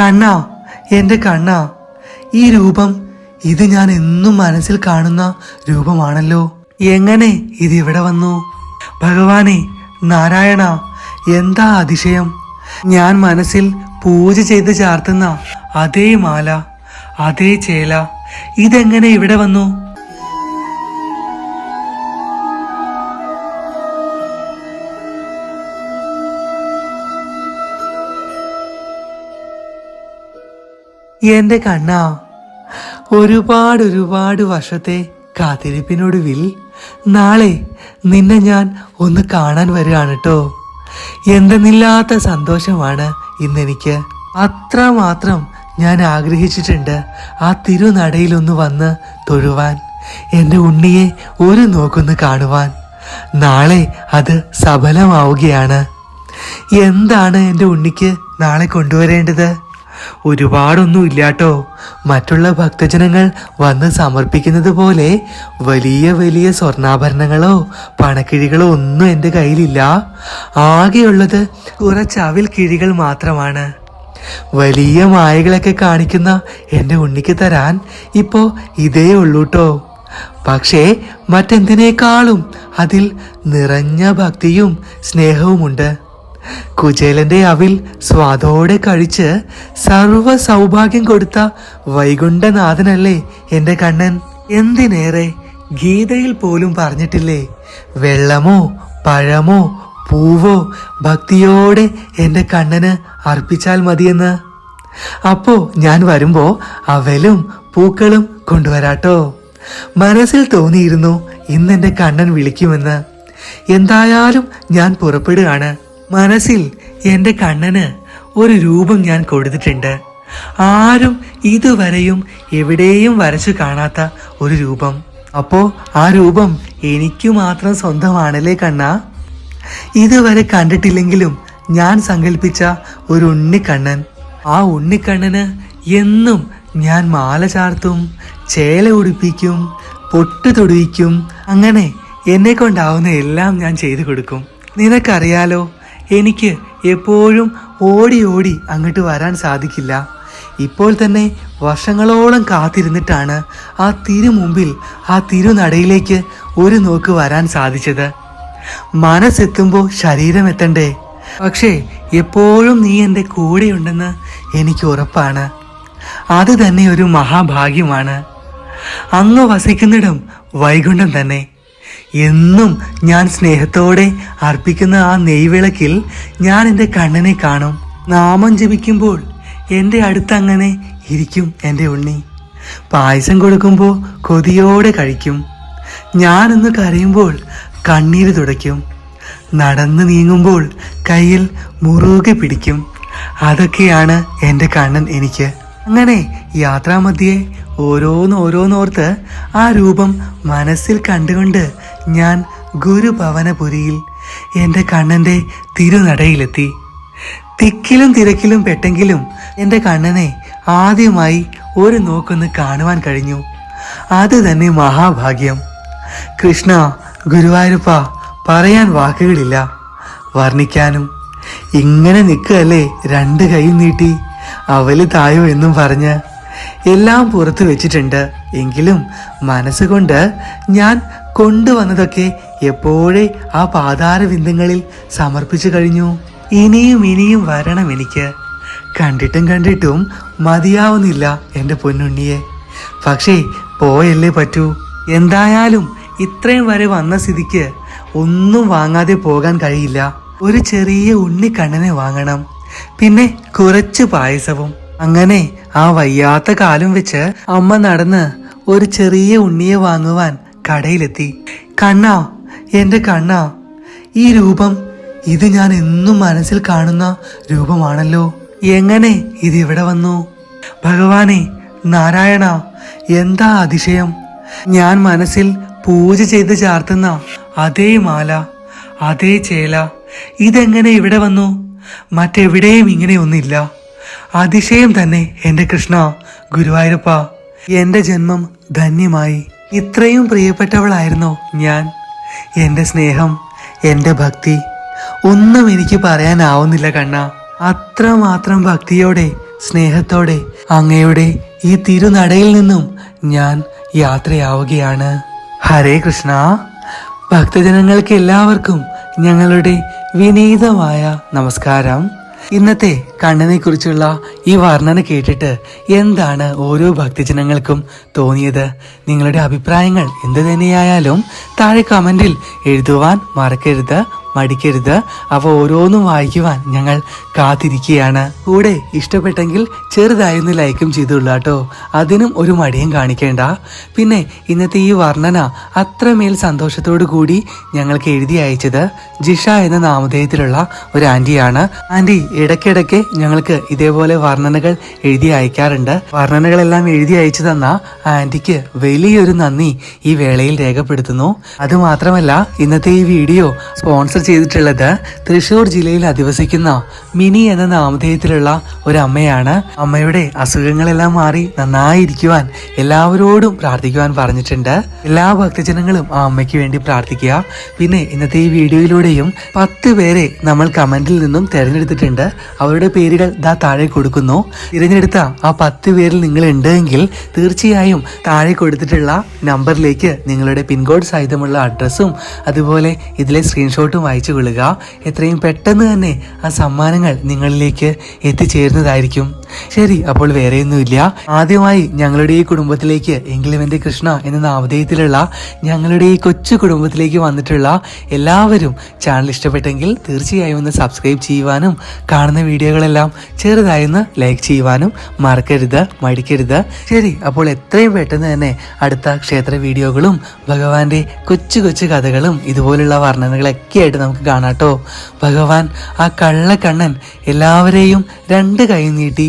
കണ്ണാ എന്റെ കണ്ണാ. ഈ രൂപം ഇത് ഞാൻ എന്നും മനസ്സിൽ കാണുന്ന രൂപമാണല്ലോ. എങ്ങനെ ഇത് ഇവിടെ വന്നു? ഭഗവാനെ നാരായണ എന്താ അതിശയം? ഞാൻ മനസ്സിൽ പൂജ ചെയ്ത് ചാർത്തുന്ന അതേ മാല അതേ ചേല ഇതെങ്ങനെ ഇവിടെ വന്നു? എന്റെ കണ്ണാ. ഒരുപാട് ഒരുപാട് വർഷത്തെ കാത്തിരിപ്പിനൊടുവിൽ നാളെ നിന്നെ ഞാൻ ഒന്ന് കാണാൻ വരികയാണ് കേട്ടോ എന്തെന്നില്ലാത്ത സന്തോഷമാണ് ഇന്നെനിക്ക്. അത്രമാത്രം ഞാൻ ആഗ്രഹിച്ചിട്ടുണ്ട് ആ തിരുനടയിലൊന്ന് വന്ന് തൊഴുവാൻ. എന്റെ ഉണ്ണിയെ ഒരു നോക്കൊന്ന് കാണുവാൻ. നാളെ അത് സഫലമാവുകയാണ്. എന്താണ് എന്റെ ഉണ്ണിക്ക് നാളെ കൊണ്ടുവരേണ്ടത്? ഒരുപാടൊന്നും ഇല്ലാട്ടോ. മറ്റുള്ള ഭക്തജനങ്ങൾ വന്ന് സമർപ്പിക്കുന്നത് പോലെ വലിയ വലിയ സ്വർണാഭരണങ്ങളോ പണക്കിഴികളോ ഒന്നും എന്റെ കയ്യിലില്ല. ആകെയുള്ളത് കുറച്ച് അവിൽ കിഴികൾ മാത്രമാണ്. വലിയ മായകളൊക്കെ കാണിക്കുന്ന എന്റെ ഉണ്ണിക്ക് തരാൻ ഇപ്പോൾ ഇതേ ഉള്ളൂട്ടോ. പക്ഷേ മറ്റെന്തിനേക്കാളും അതിൽ നിറഞ്ഞ ഭക്തിയും സ്നേഹവുമുണ്ട്. കുചേലന്റെ അവിൽ സ്വാദോടെ കഴിച്ച് സർവ സൗഭാഗ്യം കൊടുത്ത വൈകുണ്ഠനാഥനല്ലേ എന്റെ കണ്ണൻ. എന്തിനേറെ ഗീതയിൽ പോലും പറഞ്ഞിട്ടില്ലേ? വെള്ളമോ പഴമോ പൂവോ ഭക്തിയോടെ എന്റെ കണ്ണന് അർപ്പിച്ചാൽ മതിയെന്ന്. അപ്പോ ഞാൻ വരുമ്പോ അവലും പൂക്കളും കൊണ്ടുവരാട്ടോ. മനസ്സിൽ തോന്നിയിരുന്നു ഇന്ന് എന്റെ കണ്ണൻ വിളിക്കുമെന്ന്. എന്തായാലും ഞാൻ പുറപ്പെടുകയാണ്. മനസ്സിൽ എന്റെ കണ്ണന് ഒരു രൂപം ഞാൻ കൊടുത്തിട്ടുണ്ട്. ആരും ഇതുവരെയും എവിടെയും വരച്ചു കാണാത്ത ഒരു രൂപം. അപ്പോ ആ രൂപം എനിക്ക് മാത്രം സ്വന്തമാണല്ലേ കണ്ണ? ഇതുവരെ കണ്ടിട്ടില്ലെങ്കിലും ഞാൻ സങ്കല്പിച്ച ഒരു ഉണ്ണിക്കണ്ണൻ. ആ ഉണ്ണിക്കണ്ണന് എന്നും ഞാൻ മാല ചാർത്തും ചേല ഉടുപ്പിക്കും പൊട്ട് തൊടുവിക്കും അങ്ങനെ എന്നെ കൊണ്ടാവുന്ന എല്ലാം ഞാൻ ചെയ്തു കൊടുക്കും. നിനക്കറിയാലോ എനിക്ക് എപ്പോഴും ഓടി ഓടി അങ്ങോട്ട് വരാൻ സാധിക്കില്ല. ഇപ്പോൾ തന്നെ വർഷങ്ങളോളം കാത്തിരുന്നിട്ടാണ് ആ തിരു മുമ്പിൽ ആ തിരുനടയിലേക്ക് ഒരു നോക്ക് വരാൻ സാധിച്ചത്. മനസ്സെത്തുമ്പോൾ ശരീരം എത്തണ്ടേ? പക്ഷേ എപ്പോഴും നീ എന്റെ കൂടെയുണ്ടെന്ന് എനിക്ക് ഉറപ്പാണ്. അത് തന്നെ ഒരു മഹാഭാഗ്യമാണ്. അങ്ങ് വസിക്കുന്നിടം വൈകുണ്ഠം തന്നെ. എന്നും ഞാൻ സ്നേഹത്തോടെ അർപ്പിക്കുന്ന ആ നെയ്വിളക്കിൽ ഞാൻ എന്റെ കണ്ണനെ കാണും. നാമം ജപിക്കുമ്പോൾ എന്റെ അടുത്തങ്ങനെ ഇരിക്കും എന്റെ ഉണ്ണി. പായസം കൊടുക്കുമ്പോൾ കൊതിയോടെ കഴിക്കും. ഞാനൊന്ന് കരയുമ്പോൾ കണ്ണീര് തുടയ്ക്കും. നടന്നു നീങ്ങുമ്പോൾ കയ്യിൽ മുറുകെ പിടിക്കും. അതൊക്കെയാണ് എന്റെ കണ്ണൻ എനിക്ക്. അങ്ങനെ യാത്രാമധ്യേ ഓരോന്ന് ഓരോന്നോർത്ത് ആ രൂപം മനസ്സിൽ കണ്ടുകൊണ്ട് ഞാൻ ഗുരുഭവനപുരിയിൽ എന്റെ കണ്ണന്റെ തിരുനടയിലെത്തി. തിക്കിലും തിരക്കിലും പെട്ടെങ്കിലും എന്റെ കണ്ണനെ ആദ്യമായി ഒരു നോക്കൊന്ന് കാണുവാൻ കഴിഞ്ഞു. അത് തന്നെ മഹാഭാഗ്യം. കൃഷ്ണ ഗുരുവായൂരപ്പ പറയാൻ വാക്കുകളില്ല. വർണിക്കാനും. ഇങ്ങനെ നിൽക്കുകയല്ലേ രണ്ട് കൈ നീട്ടി? അവൽ തായോ എന്നും പറഞ്ഞ്. എല്ലാം പുറത്തു വെച്ചിട്ടുണ്ട്. എങ്കിലും മനസ്സുകൊണ്ട് ഞാൻ കൊണ്ടുവന്നതൊക്കെ എപ്പോഴേ ആ പാതാര ബിന്ദങ്ങളിൽ സമർപ്പിച്ചു കഴിഞ്ഞു? ഇനിയും ഇനിയും വരണം എനിക്ക്. കണ്ടിട്ടും കണ്ടിട്ടും മതിയാവുന്നില്ല എന്റെ പൊന്നുണ്ണിയെ. പക്ഷേ പോയല്ലേ പറ്റൂ. എന്തായാലും ഇത്രയും വരെ വന്ന സ്ഥിതിക്ക് ഒന്നും വാങ്ങാതെ പോകാൻ കഴിയില്ല. ഒരു ചെറിയ ഉണ്ണിക്കണ്ണനെ വാങ്ങണം. പിന്നെ കുറച്ച് പായസവും. അങ്ങനെ ആ വയ്യാത്ത കാലം വെച്ച് അമ്മ നടന്ന് ഒരു ചെറിയ ഉണ്ണിയെ വാങ്ങുവാൻ കടയിലെത്തി. കണ്ണാ എന്റെ കണ്ണാ ഈ രൂപം ഇത് ഞാൻ എന്നും മനസ്സിൽ കാണുന്ന രൂപമാണല്ലോ. എങ്ങനെ ഇത് ഇവിടെ വന്നു? ഭഗവാനെ നാരായണ എന്താ അതിശയം? ഞാൻ മനസ്സിൽ പൂജ ചെയ്ത് ചാർത്തുന്ന അതേ മാല അതേ ചേല ഇതെങ്ങനെ ഇവിടെ വന്നു? മറ്റെവിടെയും ഇങ്ങനെയൊന്നില്ല അതിശയം തന്നെ എന്റെ കൃഷ്ണ ഗുരുവായൂരപ്പ. എന്റെ ജന്മം ധന്യമായി. ഇത്രയും പ്രിയപ്പെട്ടവളായിരുന്നോ ഞാൻ? എന്റെ സ്നേഹം എന്റെ ഭക്തി ഒന്നും എനിക്ക് പറയാനാവുന്നില്ല കണ്ണ. അത്രമാത്രം ഭക്തിയോടെ സ്നേഹത്തോടെ അങ്ങയുടെ ഈ തിരുനടയിൽ നിന്നും ഞാൻ യാത്രയാവുകയാണ്. ഹരേ കൃഷ്ണ. ഭക്തജനങ്ങൾക്ക് എല്ലാവർക്കും ഞങ്ങളുടെ വിനീതമായ നമസ്കാരം. ഇന്നത്തെ കണ്ണനെ കുറിച്ചുള്ള ഈ വർണന കേട്ടിട്ട് എന്താണ് ഓരോ ഭക്തജനങ്ങൾക്കും തോന്നിയത്? നിങ്ങളുടെ അഭിപ്രായങ്ങൾ എന്ത് തന്നെയായാലും താഴെ കമന്റിൽ എഴുതുവാൻ മറക്കരുത് മടിക്കരുത്. അവ ഓരോന്നും വായിക്കുവാൻ ഞങ്ങൾ കാത്തിരിക്കുകയാണ്. കൂടെ ഇഷ്ടപ്പെട്ടെങ്കിൽ ചെറുതായൊന്ന് ലൈക്കും ചെയ്തുള്ളൂ കേട്ടോ. അതിനും ഒരു മടിയും കാണിക്കേണ്ട. പിന്നെ ഇന്നത്തെ ഈ വർണന അത്രമേൽ സന്തോഷത്തോടു കൂടി ഞങ്ങൾക്ക് എഴുതി അയച്ചത് ജിഷ എന്ന നാമധേയത്തിലുള്ള ഒരു ആന്റിയാണ് ആന്റി ഇടയ്ക്കിടയ്ക്ക് ഞങ്ങൾക്ക് ഇതേപോലെ വർണനകൾ എഴുതി അയക്കാറുണ്ട്. വർണനകളെല്ലാം എഴുതി അയച്ചു തന്ന ആന്റിക്ക് വലിയൊരു നന്ദി ഈ വേളയിൽ രേഖപ്പെടുത്തുന്നു. അതുമാത്രമല്ല ഇന്നത്തെ ഈ വീഡിയോ സ്പോൺസർ ചെയ്തിട്ടുള്ളത് തൃശൂർ ജില്ലയിൽ അധിവസിക്കുന്ന മിനി എന്ന നാമധേയത്തിലുള്ള ഒരു അമ്മയാണ് അമ്മയുടെ അസുഖങ്ങളെല്ലാം മാറി നന്നായിരിക്കുവാൻ എല്ലാവരോടും പ്രാർത്ഥിക്കുവാൻ പറഞ്ഞിട്ടുണ്ട്. എല്ലാ ഭക്തജനങ്ങളും ആ അമ്മയ്ക്ക് വേണ്ടി പ്രാർത്ഥിക്കുക. പിന്നെ ഇന്നത്തെ ഈ വീഡിയോയിലൂടെയും പത്ത് പേരെ നമ്മൾ കമന്റിൽ നിന്നും തിരഞ്ഞെടുത്തിട്ടുണ്ട്. അവരുടെ പേരുകൾ ദാ താഴെ കൊടുക്കുന്നു. തിരഞ്ഞെടുത്ത ആ പത്ത് പേരിൽ നിങ്ങൾ ഉണ്ടെങ്കിൽ തീർച്ചയായും താഴെ കൊടുത്തിട്ടുള്ള നമ്പറിലേക്ക് നിങ്ങളുടെ പിൻകോഡ് സഹിതമുള്ള അഡ്രസ്സും അതുപോലെ ഇതിലെ സ്ക്രീൻഷോട്ടും അയച്ചു കൊള്ളുക. എത്രയും പെട്ടെന്ന് തന്നെ ആ സമ്മാനങ്ങൾ നിങ്ങളിലേക്ക് എത്തിച്ചേരുന്നതായിരിക്കും. ശരി അപ്പോൾ വേറെയൊന്നുമില്ല. ആദ്യമായി ഞങ്ങളുടെ ഈ കുടുംബത്തിലേക്ക് എങ്കിലും എന്റെ കൃഷ്ണ എന്ന നാമധേയത്തിലുള്ള ഞങ്ങളുടെ ഈ കൊച്ചു കുടുംബത്തിലേക്ക് വന്നിട്ടുള്ള എല്ലാവരും ചാനൽ ഇഷ്ടപ്പെട്ടെങ്കിൽ തീർച്ചയായും ഒന്ന് സബ്സ്ക്രൈബ് ചെയ്യുവാനും കാണുന്ന വീഡിയോകളെല്ലാം ചെറുതായി ഒന്ന് ലൈക്ക് ചെയ്യുവാനും മറക്കരുത് മടിക്കരുത്. ശരി അപ്പോൾ എത്രയും പെട്ടെന്ന് തന്നെ അടുത്ത ക്ഷേത്ര വീഡിയോകളും ഭഗവാന്റെ കൊച്ചു കൊച്ചു കഥകളും ഇതുപോലുള്ള വർണനകളൊക്കെ ആയിട്ട് നമുക്ക് കാണാട്ടോ ഭഗവാൻ ആ കള്ളക്കണ്ണൻ എല്ലാവരെയും രണ്ട് കൈ നീട്ടി